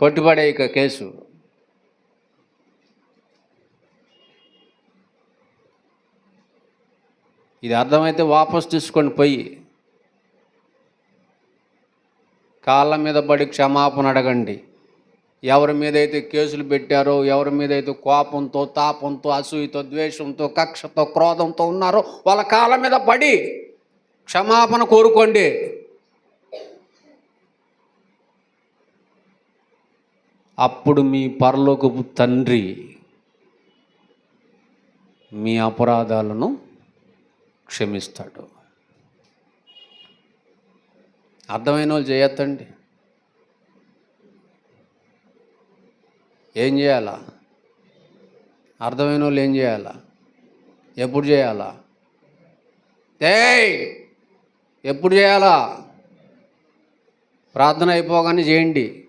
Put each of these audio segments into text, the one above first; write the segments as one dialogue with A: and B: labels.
A: కొట్టుబడే ఇక కేసు. ఇది అర్థమైతే వాపస్ తీసుకొని పోయి కాళ్ళ మీద పడి క్షమాపణ అడగండి. ఎవరి మీద అయితే కేసులు పెట్టారో ఎవరి మీద అయితే కోపంతో తాపంతో అసూయతో ద్వేషంతో కక్షతో క్రోధంతో ఉన్నారో వాళ్ళ కాళ్ళ మీద పడి క్షమాపణ కోరుకోండి. అప్పుడు మీ పరలోకపు తండ్రి మీ అపరాధాలను క్షమిస్తాడు. అర్థమైన వాళ్ళు చేయొద్దండి. ఏం చేయాలా? అర్థమైన వాళ్ళు ఏం చేయాలా? ఎప్పుడు చేయాలా? ఏయ్! ఎప్పుడు చేయాలా? ప్రార్థన అయిపోగానే చేయండి.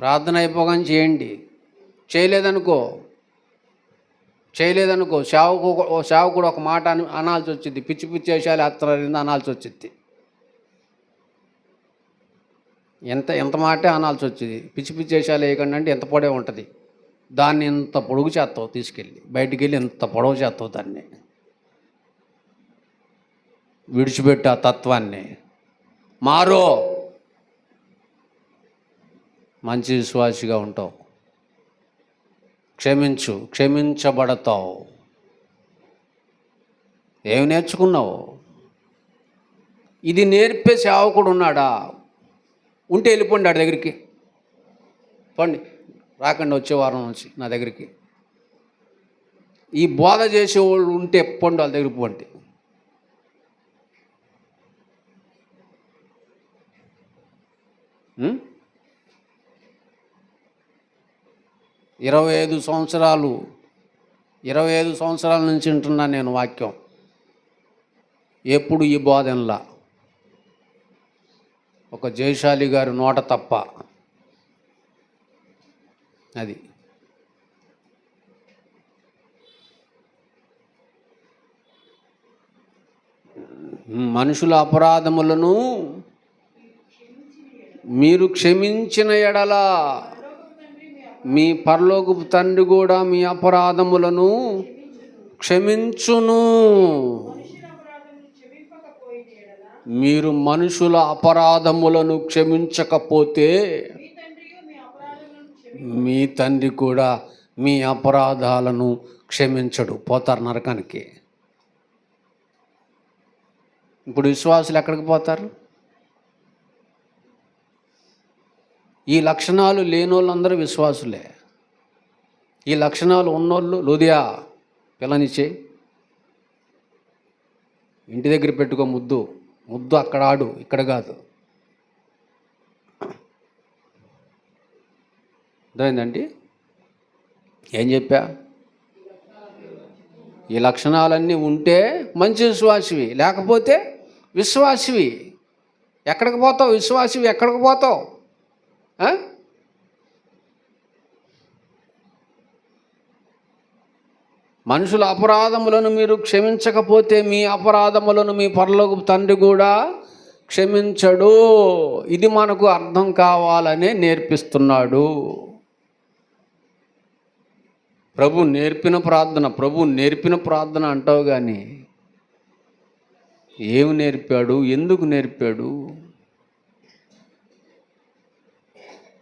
A: ప్రార్థన అయిపోగానే చేయండి. చేయలేదనుకో చేయలేదనుకో సేవకు సేవకుడు ఒక మాట అని అనాల్సి వచ్చింది పిచ్చి పిచ్చి వేషాలు ఎత్తరింది అనాల్సి వచ్చింది ఎంత ఎంత మాటే అనాల్సి వచ్చింది పిచ్చి పిచ్చి వేషాలు వేయకుండా అంటే ఎంత పొడే ఉంటుంది? దాన్ని ఇంత పొడుగు చేస్తావు తీసుకెళ్ళి? బయటికి వెళ్ళి ఇంత పొడవు చేస్తావు దాన్ని? విడిచిపెట్టు ఆ తత్వాన్ని. మారో! మంచి విశ్వాసిగా ఉంటావు. క్షమించు క్షమించబడతావు. ఏమి నేర్చుకున్నావు? ఇది నేర్పే సేవకుడు ఉన్నాడా? ఉంటే వెళ్ళిపోండి ఆడి దగ్గరికి. పండి. రాకండి వచ్చే వారం నుంచి నా దగ్గరికి. ఈ బోధ చేసేవాళ్ళు ఉంటే పండు వాళ్ళ దగ్గరికి పోండి. Hmm? ఇరవై ఐదు సంవత్సరాలు ఇరవై ఐదు సంవత్సరాల నుంచి వింటున్నా నేను వాక్యం. ఎప్పుడు ఈ బోధనలా? ఒక జయశాలి గారి నోట తప్ప. అది. మనుషుల అపరాధములను మీరు క్షమించిన ఎడల మీ పరలోకపు తండ్రి కూడా మీ అపరాధములను క్షమించును. మీరు మనుషుల అపరాధములను క్షమించకపోతే మీ తండ్రి కూడా మీ అపరాధాలను క్షమించడు. పోతారు నరకానికి. ఇప్పుడు విశ్వాసులు ఎక్కడికి పోతారు? ఈ లక్షణాలు లేనోళ్ళందరూ విశ్వాసులే. ఈ లక్షణాలు ఉన్నోళ్ళు లోదియా పిల్లనిచ్చే ఇంటి దగ్గర పెట్టుకో ముద్దు. ముద్దు అక్కడ ఆడు ఇక్కడ కాదు. అర్థమైందండి? ఏం చెప్పా? ఈ లక్షణాలన్నీ ఉంటే మంచి విశ్వాసివి లేకపోతే విశ్వాసివి. ఎక్కడికి పోతావు? విశ్వాసివి ఎక్కడికి పోతావు? మనుషుల అపరాధములను మీరు క్షమించకపోతే మీ అపరాధములను మీ పరలోక తండ్రి కూడా క్షమించడు. ఇది మనకు అర్థం కావాలనే నేర్పిస్తున్నాడు. ప్రభు నేర్పిన ప్రార్థన ప్రభు నేర్పిన ప్రార్థన అంటావు కానీ ఏమి నేర్పాడు? ఎందుకు నేర్పాడు?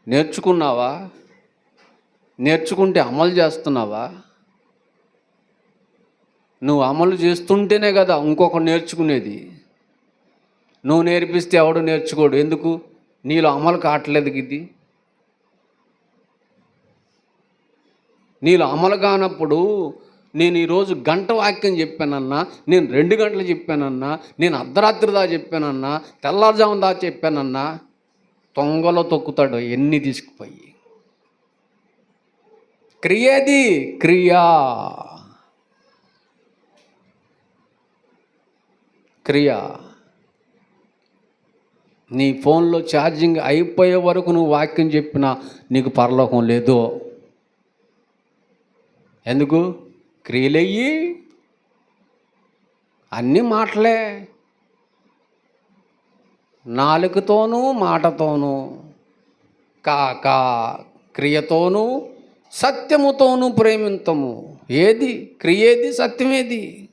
A: నేర్చుకున్నావా? నేర్చుకుంటే అమలు చేస్తున్నావా? నువ్వు అమలు చేస్తుంటేనే కదా ఇంకొకరు నేర్చుకునేది. నువ్వు నేర్పిస్తే ఎవడు నేర్చుకోడు? ఎందుకు? నీలో అమలు కావట్లేదు ఇది. నీలో అమలు కానప్పుడు నేను ఈరోజు గంట వాక్యం చెప్పానన్నా నేను రెండు గంటలు చెప్పానన్నా నేను అర్ధరాత్రి దా చెప్పానన్నా తెల్లారుజాము దా చెప్పానన్నా తొంగలో తొక్కుతాడు ఎన్ని తీసుకుపోయి. క్రియది క్రియా. క్రియ. నీ ఫోన్లో ఛార్జింగ్ అయిపోయే వరకు నువ్వు వాక్యం చెప్పినా నీకు పరలోకం లేదు. ఎందుకు? క్రియలయ్యి. అన్నీ మాటలే. నాలుకతోనూ మాటతోనూ కాక క్రియతోనూ సత్యముతోనూ ప్రేమింతము. ఏది? క్రియేది? సత్యమేది?